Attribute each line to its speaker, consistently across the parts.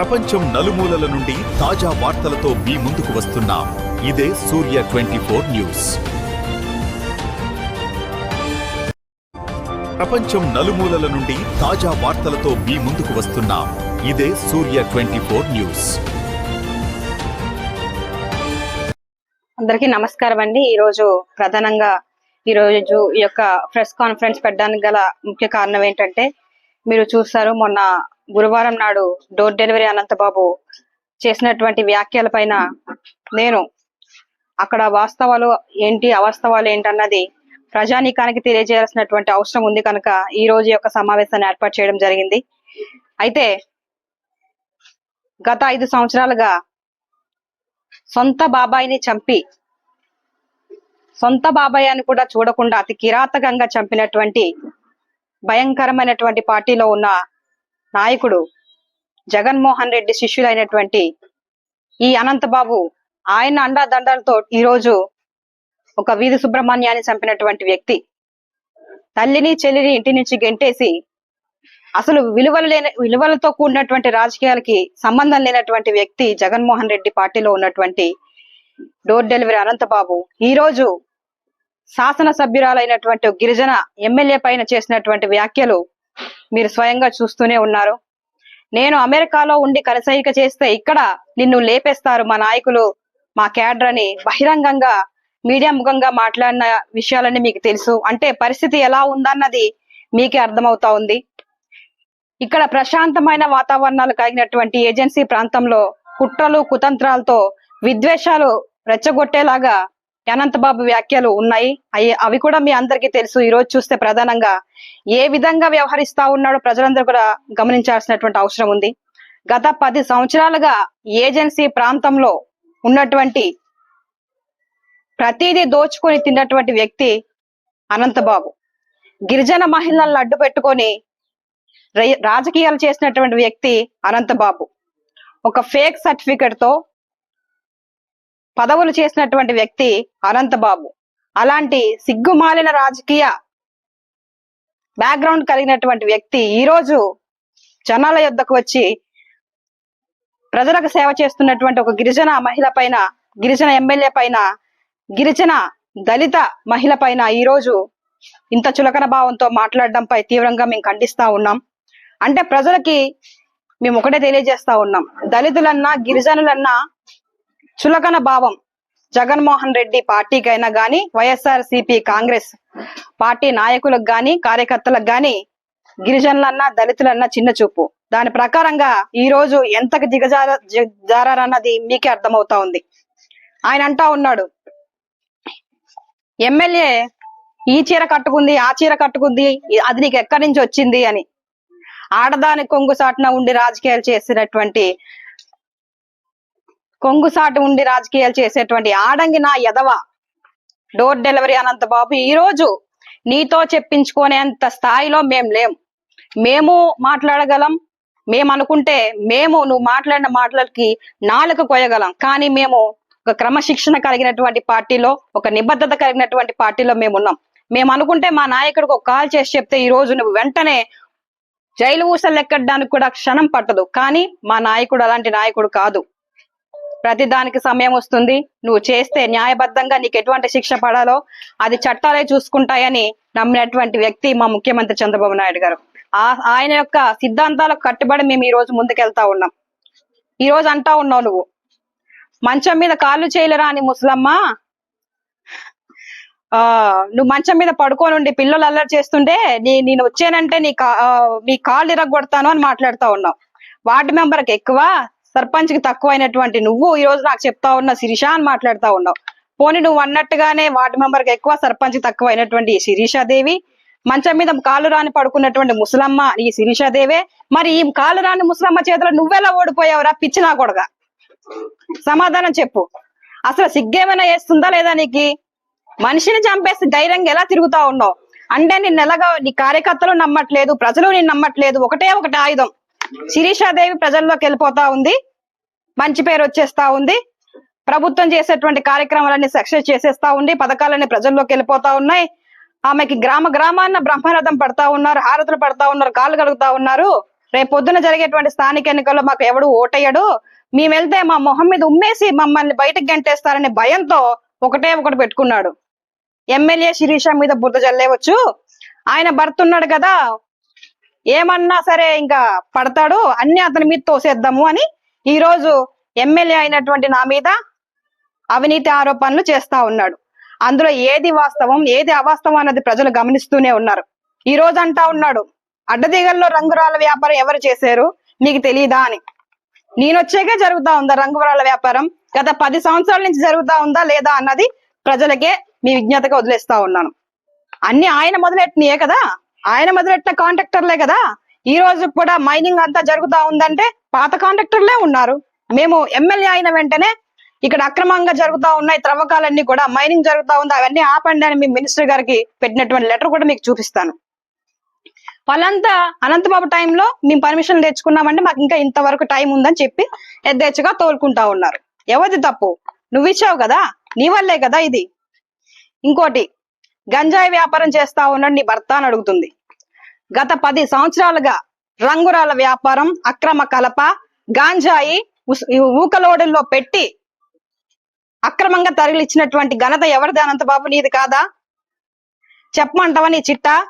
Speaker 1: ప్రపంచం నలుమూలల నుండి తాజా వార్తలతో మీ ముందుకు వస్తున్నాం. ఇదే సూర్య ట్వంటీ ఫోర్ న్యూస్. ప్రపంచం నలుమూలల నుండి తాజా వార్తలతో మీ ముందుకు వస్తున్నాం. ఇదే సూర్య ట్వంటీ ఫోర్ న్యూస్.
Speaker 2: అందరికీ నమస్కారం అండి. ఈ రోజు ప్రధానంగా ఈ రోజు ఈ యొక్క ప్రెస్ కాన్ఫరెన్స్ పెట్టడానికి గల ముఖ్య కారణం ఏంటంటే మీరు చూస్తారు మొన్న గురువారం నాడు డోర్ డెలివరీ అనంతబాబు చేసినటువంటి వ్యాఖ్యల పైన నేను అక్కడ వాస్తవాలు ఏంటి అవాస్తవాలు ఏంటన్నది ప్రజానీకానికి తెలియజేయాల్సినటువంటి అవసరం ఉంది కనుక ఈ రోజు యొక్క సమావేశాన్ని ఏర్పాటు చేయడం జరిగింది. అయితే గత ఐదు సంవత్సరాలుగా సొంత బాబాయిని చంపి సొంత బాబాయ్ అని కూడా చూడకుండా అతి కిరాతకంగా చంపినటువంటి భయంకరమైనటువంటి పార్టీలో ఉన్న నాయకుడు జగన్మోహన్ రెడ్డి శిష్యులైనటువంటి ఈ అనంతబాబు ఆయన అండాదండలతో ఈరోజు ఒక వీధి సుబ్రహ్మణ్యాన్ని చంపినటువంటి వ్యక్తి. తల్లిని చెల్లిని ఇంటి నుంచి గెంటేసి అసలు విలువలు లేని విలువలతో కూడినటువంటి రాజకీయాలకి సంబంధం లేనటువంటి వ్యక్తి జగన్మోహన్ రెడ్డి పార్టీలో ఉన్నటువంటి డోర్ డెలివరీ అనంతబాబు. ఈ రోజు శాసనసభ్యురాలైనటువంటి ఒక గిరిజన ఎమ్మెల్యే పైన చేసినటువంటి వ్యాఖ్యలు మీరు స్వయంగా చూస్తూనే ఉన్నారు. నేను అమెరికాలో ఉండి కరసైక చేస్తే ఇక్కడ నిన్ను లేపేస్తారు మా నాయకులు. మా క్యాడర్ అని బహిరంగంగా మీడియా ముఖంగా మాట్లాడిన విషయాలన్నీ మీకు తెలుసు. అంటే పరిస్థితి ఎలా ఉందన్నది మీకే అర్థమవుతా ఉంది. ఇక్కడ ప్రశాంతమైన వాతావరణాలు కలిగినటువంటి ఏజెన్సీ ప్రాంతంలో కుట్రలు కుతంత్రాలతో విద్వేషాలు రెచ్చగొట్టేలాగా అనంతబాబు వ్యాఖ్యలు ఉన్నాయి. అవి కూడా మీ అందరికీ తెలుసు. ఈ రోజు చూస్తే ప్రధానంగా ఏ విధంగా వ్యవహరిస్తా ఉన్నాడో ప్రజలందరూ కూడా గమనించాల్సినటువంటి అవసరం ఉంది. గత పది సంవత్సరాలుగా ఏజెన్సీ ప్రాంతంలో ఉన్నటువంటి ప్రతిదీ దోచుకొని తిన్నటువంటి వ్యక్తి అనంతబాబు. గిరిజన మహిళలను అడ్డు పెట్టుకొని రై- రాజకీయాలు చేసినటువంటి వ్యక్తి అనంతబాబు. ఒక ఫేక్ సర్టిఫికెట్తో పదవులు చేసినటువంటి వ్యక్తి అనంతబాబు అలాంటి సిగ్గుమాలిన రాజకీయ బ్యాక్గ్రౌండ్ కలిగినటువంటి వ్యక్తి ఈ రోజు జనాల యొద్దకు వచ్చి ప్రజలకు సేవ చేస్తున్నటువంటి ఒక గిరిజన మహిళ పైన గిరిజన ఎమ్మెల్యే పైన గిరిజన దళిత మహిళ పైన ఈ రోజు ఇంత చులకన భావంతో మాట్లాడడంపై తీవ్రంగా మేము ఖండిస్తా ఉన్నాం. అంటే ప్రజలకి మేము ఒకటే తెలియజేస్తా ఉన్నాం. దళితులన్నా గిరిజనులన్నా చులకన భావం. జగన్మోహన్ రెడ్డి పార్టీకైనా గాని వైఎస్ఆర్ సిపి కాంగ్రెస్ పార్టీ నాయకులకు గాని కార్యకర్తలకు గాని గిరిజనులన్నా దళితులన్నా చిన్న చూపు. దాని ప్రకారంగా ఈ రోజు ఎంతకు దిగజార జ- మీకే అర్థమవుతా ఉంది. ఆయన అంటా ఉన్నాడు. ఎమ్మెల్యే ఈ చీర కట్టుకుంది ఆ చీర కట్టుకుంది అది నీకు ఎక్కడి నుంచి వచ్చింది అని. ఆడదాని కొంగు సాటున ఉండి రాజకీయాలు చేసినటువంటి కొంగుసాటు ఉండి రాజకీయాలు చేసేటువంటి ఆడంగి నా ఎదవ డోర్ డెలివరీ అనంత బాబు ఈ రోజు నీతో చెప్పించుకునేంత స్థాయిలో మేం లేం. మేము మాట్లాడగలం. మేము అనుకుంటే మేము నువ్వు మాట్లాడిన మాటలకి నాలుక కొయ్యగలం. కానీ మేము ఒక క్రమశిక్షణ కలిగినటువంటి పార్టీలో ఒక నిబద్ధత కలిగినటువంటి పార్టీలో మేము ఉన్నాం. మేము అనుకుంటే మా నాయకుడికి ఒక కాల్ చేసి చెప్తే ఈ రోజు నువ్వు వెంటనే జైలు ఊసలు ఎక్కడానికి కూడా క్షణం పట్టదు. కానీ మా నాయకుడు అలాంటి నాయకుడు కాదు. ప్రతి దానికి సమయం వస్తుంది. నువ్వు చేస్తే న్యాయబద్ధంగా నీకు ఎటువంటి శిక్ష పడాలో అది చట్టాలే చూసుకుంటాయని నమ్మినటువంటి వ్యక్తి మా ముఖ్యమంత్రి చంద్రబాబు నాయుడు గారు. ఆ ఆయన యొక్క సిద్ధాంతాలకు కట్టుబడి మేము ఈ రోజు ముందుకెళ్తా ఉన్నాం. ఈ రోజు అంటా ఉన్నావు నువ్వు. మంచం మీద కాళ్ళు చేయలేరా అని ముసలమ్మ? ఆ నువ్వు మంచం మీద పడుకోనుండి పిల్లలు అల్లరి చేస్తుంటే నీ నేను వచ్చానంటే నీ కా మీ కాళ్ళు ఇరగొడతాను అని మాట్లాడుతా ఉన్నావు. వార్డు మెంబర్కి ఎక్కువ సర్పంచ్కి తక్కువ అయినటువంటి నువ్వు ఈ రోజు నాకు చెప్తా ఉన్న శిరీష అని మాట్లాడుతా ఉన్నావు. పోనీ నువ్వు అన్నట్టుగానే వార్డు మెంబర్కి ఎక్కువ సర్పంచ్ తక్కువ అయినటువంటి శిరీషాదేవి మంచం మీద కాలు రాని పడుకున్నటువంటి ముసలమ్మ ఈ శిరీషాదేవే. మరి ఈ కాలు రాని ముసలమ్మ చేతిలో నువ్వెలా ఓడిపోయావురా? పిచ్చినా కొడగా సమాధానం చెప్పు. అసలు సిగ్గేమైనా వేస్తుందా లేదా నీకు? మనిషిని చంపేసి ధైర్యంగా ఎలా తిరుగుతా ఉన్నావు? అంటే నిన్ను ఎలాగా నీ కార్యకర్తలు నమ్మట్లేదు ప్రజలు నిన్ను నమ్మట్లేదు ఒకటే ఒకటి ఆయుధం. శిరీషాదేవి ప్రజల్లోకి వెళ్ళిపోతా ఉంది. మంచి పేరు వచ్చేస్తా ఉంది. ప్రభుత్వం చేసేటువంటి కార్యక్రమాలన్నీ సక్సెస్ చేసేస్తా ఉంది. పథకాలన్నీ ప్రజల్లోకి వెళ్ళిపోతా ఉన్నాయి. ఆమెకి గ్రామ గ్రామాన్న బ్రహ్మరథం పడతా ఉన్నారు. హారతులు పడతా ఉన్నారు. కాళ్ళు కడుగుతా ఉన్నారు. రేపు పొద్దున జరిగేటువంటి స్థానిక ఎన్నికల్లో మాకు ఎవడు ఓటయ్యాడు మేము వెళ్తే మా మొహం మీద ఉమ్మేసి మమ్మల్ని బయటకు గంటేస్తారనే భయంతో ఒకటే ఒకటి పెట్టుకున్నాడు. ఎమ్మెల్యే శిరీష మీద బురద జల్లేవచ్చు. ఆయన భర్త ఉన్నాడు కదా ఏమన్నా సరే ఇంకా పడతాడు అన్ని అతని మీద తోసేద్దాము అని ఈ రోజు ఎమ్మెల్యే అయినటువంటి నా మీద అవినీతి ఆరోపణలు చేస్తా ఉన్నాడు. అందులో ఏది వాస్తవం ఏది అవాస్తవం అన్నది ప్రజలు గమనిస్తూనే ఉన్నారు. ఈ రోజు అంటా ఉన్నాడు అడ్డదీగల్లో రంగురాల వ్యాపారం ఎవరు చేశారు? నీకు తెలియదా అని. నేనొచ్చాకే జరుగుతా ఉందా రంగురాల వ్యాపారం? గత పది సంవత్సరాల నుంచి జరుగుతా ఉందా లేదా అన్నది ప్రజలకే మీ విజ్ఞతగా వదిలేస్తా ఉన్నాను. అన్ని ఆయన మొదలెట్టినయే కదా? ఆయన మొదలెట్టిన కాంట్రాక్టర్లే కదా? ఈ రోజు కూడా మైనింగ్ అంతా జరుగుతా ఉందంటే పాత కాంట్రాక్టర్లే ఉన్నారు. మేము ఎమ్మెల్యే అయిన వెంటనే ఇక్కడ అక్రమంగా జరుగుతా ఉన్నాయి త్రవ్వకాలన్నీ కూడా మైనింగ్ జరుగుతా ఉంది అవన్నీ ఆపండి అని మీ మినిస్టర్ గారికి పెట్టినటువంటి లెటర్ కూడా మీకు చూపిస్తాను. వాళ్ళంతా అనంతబాబు టైంలో మేము పర్మిషన్ తెచ్చుకున్నామంటే మాకు ఇంకా ఇంతవరకు టైం ఉందని చెప్పి ఎద్దేచ్చగా తోలుకుంటా ఉన్నారు. ఎవరిది తప్పు? నువ్వు ఇచ్చావు కదా? నీ వల్లే కదా ఇది. ఇంకోటి గంజాయి వ్యాపారం చేస్తా ఉన్నాడు నీ భర్త అని అడుగుతుంది. గత పది సంవత్సరాలుగా రంగురాల వ్యాపారం అక్రమ కలప గాంజాయి ఉస్- ఊకలోడుల్లో పెట్టి అక్రమంగా తరలిచ్చినటువంటి ఘనత ఎవరిది అనంతబాబు నీది కాదా? చెప్పమంటావా నీ చిట్టా?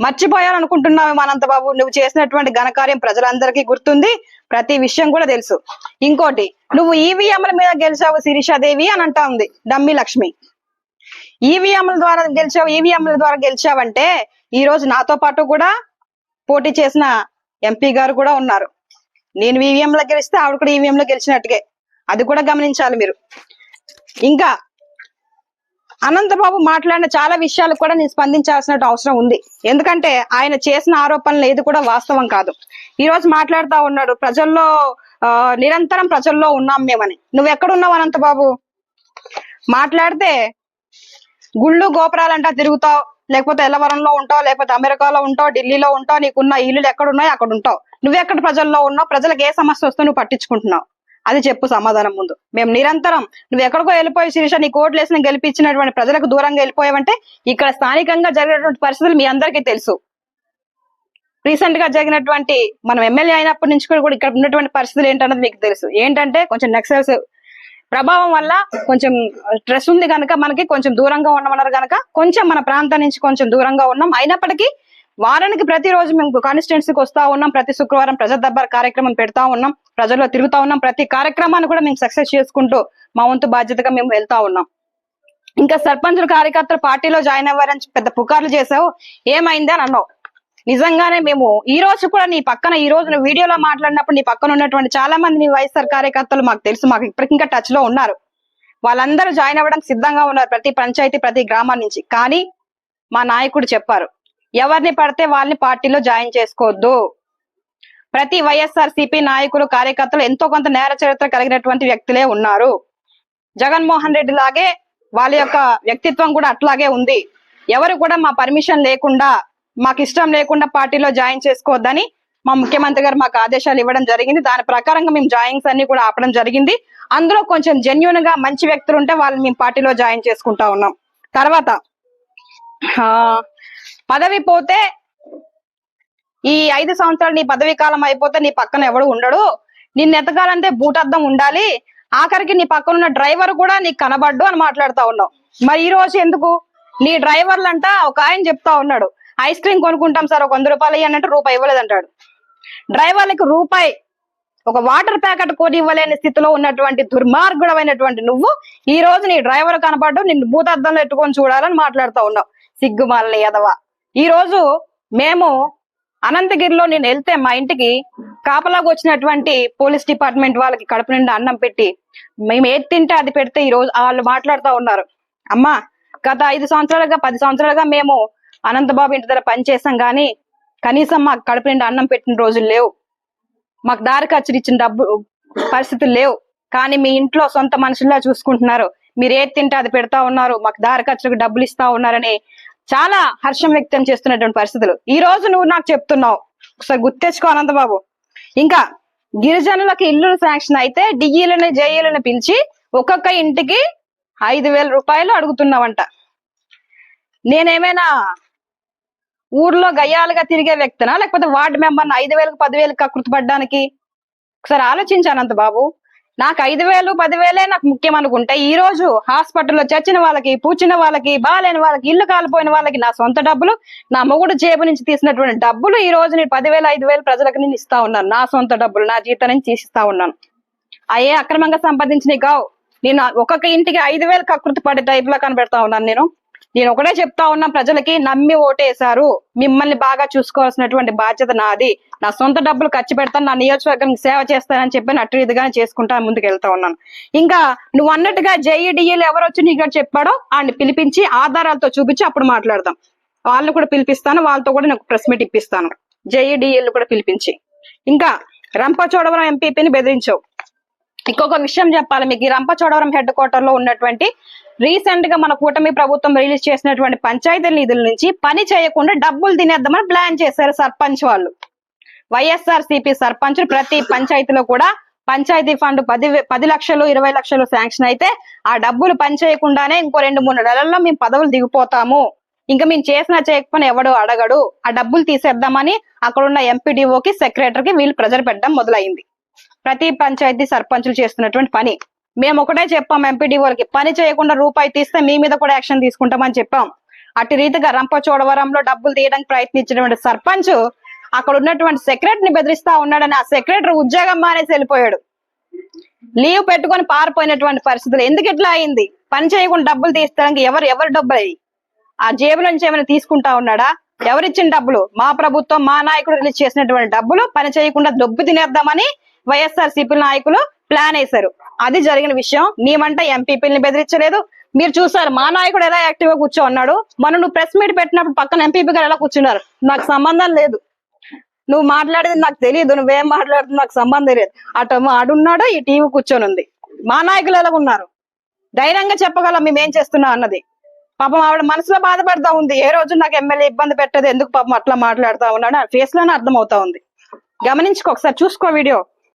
Speaker 2: మర్చిపోయాలనుకుంటున్నావు అనంతబాబు నువ్వు చేసినటువంటి ఘనకార్యం ప్రజలందరికీ గుర్తుంది. ప్రతి విషయం కూడా తెలుసు. ఇంకోటి నువ్వు ఈవీఎంల మీద గెలిచావు శిరీషాదేవి అని అంటా ఉంది డమ్మి లక్ష్మి. ఈవీఎంల ద్వారా గెలిచావు ఈవీఎంల ద్వారా గెలిచావంటే ఈ రోజు నాతో పాటు కూడా పోటీ చేసిన ఎంపీ గారు కూడా ఉన్నారు. నేను ఈవీఎంలో గెలిస్తే ఆవిడ కూడా ఈవీఎంలో గెలిచినట్టుగే. అది కూడా గమనించాలి మీరు. ఇంకా అనంతబాబు మాట్లాడిన చాలా విషయాలు కూడా నేను స్పందించాల్సిన అవసరం ఉంది. ఎందుకంటే ఆయన చేసిన ఆరోపణలు ఏది కూడా వాస్తవం కాదు. ఈ రోజు మాట్లాడుతా ఉన్నాడు ప్రజల్లో ఆ, నిరంతరం ప్రజల్లో ఉన్నాం మేమని. నువ్వు ఎక్కడున్నావు అనంతబాబు? మాట్లాడితే గుళ్ళు గోపురాలంటా తిరుగుతావు లేకపోతే ఎల్లవరంలో ఉంటావు లేకపోతే అమెరికాలో ఉంటావు ఢిల్లీలో ఉంటావు నీకున్న ఇల్లులు ఎక్కడ ఉన్నాయో అక్కడ ఉంటావు. నువ్వెక్కడ ప్రజల్లో ఉన్నావు ప్రజలకు ఏ సమస్య వస్తే నువ్వు పట్టించుకుంటున్నావు? అది చెప్పు సమాధానం ముందు. మేము నిరంతరం నువ్వు ఎక్కడికో వెళ్ళిపోయి శిరీష నీ కోట్లు వేసిన గెలిపించినటువంటి ప్రజలకు దూరంగా వెళ్ళిపోయావంటే ఇక్కడ స్థానికంగా జరిగినటువంటి పరిస్థితులు మీ అందరికీ తెలుసు. రీసెంట్గా జరిగినటువంటి మనం ఎమ్మెల్యే అయినప్పటి నుంచి కూడా ఇక్కడ ఉన్నటువంటి పరిస్థితులు ఏంటన్నది మీకు తెలుసు. ఏంటంటే కొంచెం నక్సల్స్ ప్రభావం వల్ల కొంచెం స్ట్రెస్ ఉంది కనుక మనకి కొంచెం దూరంగా ఉండమన్నారు కనుక కొంచెం మన ప్రాంతం నుంచి కొంచెం దూరంగా ఉన్నాం. అయినప్పటికీ వారానికి ప్రతిరోజు మేము కాన్స్టిట్యున్సీకి వస్తా ఉన్నాం. ప్రతి శుక్రవారం ప్రజా దర్బార్ కార్యక్రమం పెడతా ఉన్నాం. ప్రజల్లో తిరుగుతా ఉన్నాం. ప్రతి కార్యక్రమాన్ని కూడా మేము సక్సెస్ చేసుకుంటూ మా వంతు బాధ్యతగా మేము వెళ్తా ఉన్నాం. ఇంకా సర్పంచులు కార్యకర్తలు పార్టీలో జాయిన్ అవ్వారని పెద్ద పుకార్లు చేసావు ఏమైంది అని అన్నావు. నిజంగానే మేము ఈ రోజు కూడా నీ పక్కన ఈ రోజున వీడియోలో మాట్లాడినప్పుడు నీ పక్కన ఉన్నటువంటి చాలా మంది నీ వైఎస్ఆర్ కార్యకర్తలు మాకు తెలుసు మాకు ఇప్పటికింకా టచ్లో ఉన్నారు. వాళ్ళందరూ జాయిన్ అవ్వడానికి సిద్ధంగా ఉన్నారు ప్రతి పంచాయతీ ప్రతి గ్రామం నుంచి. కానీ మా నాయకుడు చెప్పారు ఎవరిని పడితే వాళ్ళని పార్టీలో జాయిన్ చేసుకోవద్దు. ప్రతి వైఎస్ఆర్ సిపి నాయకులు కార్యకర్తలు ఎంతో కొంత నేర చరిత్ర కలిగినటువంటి వ్యక్తులే ఉన్నారు. జగన్మోహన్ రెడ్డి లాగే వాళ్ళ యొక్క వ్యక్తిత్వం కూడా అట్లాగే ఉంది. ఎవరు కూడా మా పర్మిషన్ లేకుండా మాకు ఇష్టం లేకుండా పార్టీలో జాయిన్ చేసుకోవద్దని మా ముఖ్యమంత్రి గారు మాకు ఆదేశాలు ఇవ్వడం జరిగింది. దాని ప్రకారంగా మేము జాయిన్స్ అన్ని కూడా ఆపడం జరిగింది. అందులో కొంచెం జెన్యున్గా మంచి వ్యక్తులు ఉంటే వాళ్ళని మేము పార్టీలో జాయిన్ చేసుకుంటా ఉన్నాం. తర్వాత పదవి పోతే ఈ ఐదు సంవత్సరాలు నీ పదవి కాలం అయిపోతే నీ పక్కన ఎవడు ఉండడు. నిన్ను ఎతకాలంటే బూటద్దం ఉండాలి. ఆఖరికి నీ పక్కన ఉన్న డ్రైవర్ కూడా నీకు కనబడ్డు అని మాట్లాడుతా ఉన్నావు మరి ఈ రోజు ఎందుకు? నీ డ్రైవర్లంట ఒక ఆయన చెప్తా ఉన్నాడు. ఐస్ క్రీమ్ కొనుక్కుంటాం సార్ ఒక వంద రూపాయలు అన్నట్టు రూపాయి ఇవ్వలేదంటాడు. డ్రైవర్లకు రూపాయి ఒక వాటర్ ప్యాకెట్ కొని ఇవ్వలేని స్థితిలో ఉన్నటువంటి దుర్మార్గుడమైనటువంటి నువ్వు ఈ రోజు నీ డ్రైవర్ కనపడ్డు నిన్ను భూతార్థంలో ఎట్టుకొని చూడాలని మాట్లాడుతూ ఉన్నావు. సిగ్గుమాలని ఎదవ ఈ రోజు మేము అనంతగిరిలో నేను వెళ్తే మా ఇంటికి కాపలాగా వచ్చినటువంటి పోలీస్ డిపార్ట్మెంట్ వాళ్ళకి కడుపు నిండా అన్నం పెట్టి మేము ఏది తింటే అది పెడితే ఈ రోజు వాళ్ళు మాట్లాడుతూ ఉన్నారు. అమ్మా గత ఐదు సంవత్సరాలుగా పది సంవత్సరాలుగా మేము అనంతబాబు ఇంటి దగ్గర పనిచేసాం కానీ కనీసం మాకు కడుపు నిండా అన్నం పెట్టిన రోజులు లేవు. మాకు దారి ఖర్చులు ఇచ్చిన డబ్బు పరిస్థితులు లేవు. కానీ మీ ఇంట్లో సొంత మనుషుల్లా చూసుకుంటున్నారు. మీరు ఏది తింటే అది పెడతా ఉన్నారు. మాకు దారి ఖర్చులకు డబ్బులు ఇస్తా ఉన్నారని చాలా హర్షం వ్యక్తం చేస్తున్నటువంటి పరిస్థితులు. ఈ రోజు నువ్వు నాకు చెప్తున్నావు. ఒకసారి గుర్తెచ్చుకో అనంతబాబు. ఇంకా గిరిజనులకు ఇల్లు శాంక్షన్ అయితే డిఈలను జేఈలను పిలిచి ఒక్కొక్క ఇంటికి ఐదు వేల రూపాయలు అడుగుతున్నావంట. నేనేమైనా ఊర్లో గయ్యాలుగా తిరిగే వ్యక్తినా? లేకపోతే వార్డు మెంబర్ని ఐదు వేలకు పదివేలకు కకృతి ఒకసారి ఆలోచించాను బాబు. నాకు ఐదు వేలు పదివేలే నాకు ముఖ్యం అనుకుంటే ఈ రోజు హాస్పిటల్లో చచ్చిన వాళ్ళకి పూచిన వాళ్ళకి బాగాలేని వాళ్ళకి ఇల్లు కాలిపోయిన వాళ్ళకి నా సొంత డబ్బులు నా మొగుడు జేబు నుంచి తీసినటువంటి డబ్బులు ఈ రోజు నేను పదివేలు ఐదు వేలు ప్రజలకు నేను ఇస్తా ఉన్నాను. నా సొంత డబ్బులు నా జీతం నుంచి తీసిస్తా ఉన్నాను. అయ్యే అక్రమంగా సంపాదించినవి కావు. నేను ఒక్కొక్క ఇంటికి ఐదు వేలు కకృతి పడే టైప్లో కనబెడతా ఉన్నాను నేను. నేను ఒకటే చెప్తా ఉన్నా ప్రజలకి నమ్మి ఓటేశారు. మిమ్మల్ని బాగా చూసుకోవాల్సినటువంటి బాధ్యత నాది. నా సొంత డబ్బులు ఖర్చు పెడతాను నా నియోజకవర్గానికి సేవ చేస్తానని చెప్పి అటు ఇదిగానే చేసుకుంటా ముందుకు వెళ్తా ఉన్నాను. ఇంకా నువ్వు అన్నట్టుగా జేఈడిఈలు ఎవరు వచ్చి నీకు ఇక్కడ చెప్పాడో ఆయన పిలిపించి ఆధారాలతో చూపించి అప్పుడు మాట్లాడదాం. వాళ్ళని కూడా పిలిపిస్తాను వాళ్ళతో కూడా నాకు ప్రెస్ మీట్ ఇప్పిస్తాను. జేఈడిఈలు కూడా పిలిపించి. ఇంకా రంపచోడవరం ఎంపీపీని బెదిరించావు ఇంకొక విషయం చెప్పాలి మీకు ఈ రంపచోడవరం హెడ్ క్వార్టర్లో ఉన్నటువంటి రీసెంట్గా మన కూటమి ప్రభుత్వం రిలీజ్ చేసినటువంటి పంచాయతీ నిధుల నుంచి పని చేయకుండా డబ్బులు తినేద్దామని ప్లాన్ చేశారు సర్పంచ్ వాళ్ళు. వైఎస్ఆర్ సిపి సర్పంచ్ ప్రతి పంచాయతీలో కూడా పంచాయతీ ఫండ్ పది పది లక్షలు ఇరవై లక్షలు శాంక్షన్ అయితే ఆ డబ్బులు పని చేయకుండానే ఇంకో రెండు మూడు నెలల్లో మేము పదవులు దిగిపోతాము. ఇంకా మేము చేసినా చేయకపోయినా ఎవడు అడగడు. ఆ డబ్బులు తీసేద్దామని అక్కడ ఉన్న ఎంపీడీఓకి సెక్రటరీకి వీళ్ళు ప్రెజర్ పెట్టడం మొదలైంది. ప్రతి పంచాయతీ సర్పంచులు చేస్తున్నటువంటి పని. మేము ఒకటే చెప్పాం ఎంపీడీఓలకి పని చేయకుండా రూపాయి తీస్తే మీ మీద కూడా యాక్షన్ తీసుకుంటామని చెప్పాం. అటు రీతిగా రంపచోడవరంలో డబ్బులు తీయడానికి ప్రయత్నించినటువంటి సర్పంచ్ అక్కడ ఉన్నటువంటి సెక్రటరీని బెదిరిస్తా ఉన్నాడని ఆ సెక్రటరీ ఉద్యోగం మానేసి వెళ్ళిపోయాడు. లీవ్ పెట్టుకొని పారిపోయినటువంటి పరిస్థితులు. ఎందుకు ఇట్లా అయింది? పని చేయకుండా డబ్బులు తీస్తానికి ఎవరు ఎవరు డబ్బులు? అయ్యి ఆ జేబుల నుంచి ఏమైనా తీసుకుంటా ఉన్నాడా? ఎవరిచ్చిన డబ్బులు? మా ప్రభుత్వం మా నాయకుడు రిలీజ్ చేసినటువంటి డబ్బులు పని చేయకుండా డబ్బు తినేద్దామని వైఎస్ఆర్ సిపి నాయకులు ప్లాన్ వేశారు. అది జరిగిన విషయం మేమంటే ఎంపీపీని బెదిరించలేదు. మీరు చూసారు మా నాయకుడు ఎలా యాక్టివ్గా కూర్చో ఉన్నాడు మనం నువ్వు ప్రెస్ మీట్ పెట్టినప్పుడు పక్కన ఎంపీపీ గారు ఎలా కూర్చున్నారు? నాకు సంబంధం లేదు. నువ్వు మాట్లాడేది నాకు తెలియదు నువ్వేం మాట్లాడుతుంది నాకు సంబంధం లేదు అటు ఆడున్నాడు ఈ టీవీ కూర్చొని ఉంది మా నాయకులు ఎలా ఉన్నారు? ధైర్యంగా చెప్పగలం మేమేం చేస్తున్నాం అన్నది. పాపం ఆవిడ మనసులో బాధపడతా ఉంది. ఏ రోజు నాకు ఎమ్మెల్యే ఇబ్బంది పెట్టదు ఎందుకు పాపం అట్లా మాట్లాడుతా ఉన్నాడు? ఆ ఫేస్లోనే అర్థమవుతా ఉంది. గమనించుకో ఒకసారి చూసుకో వీడియో.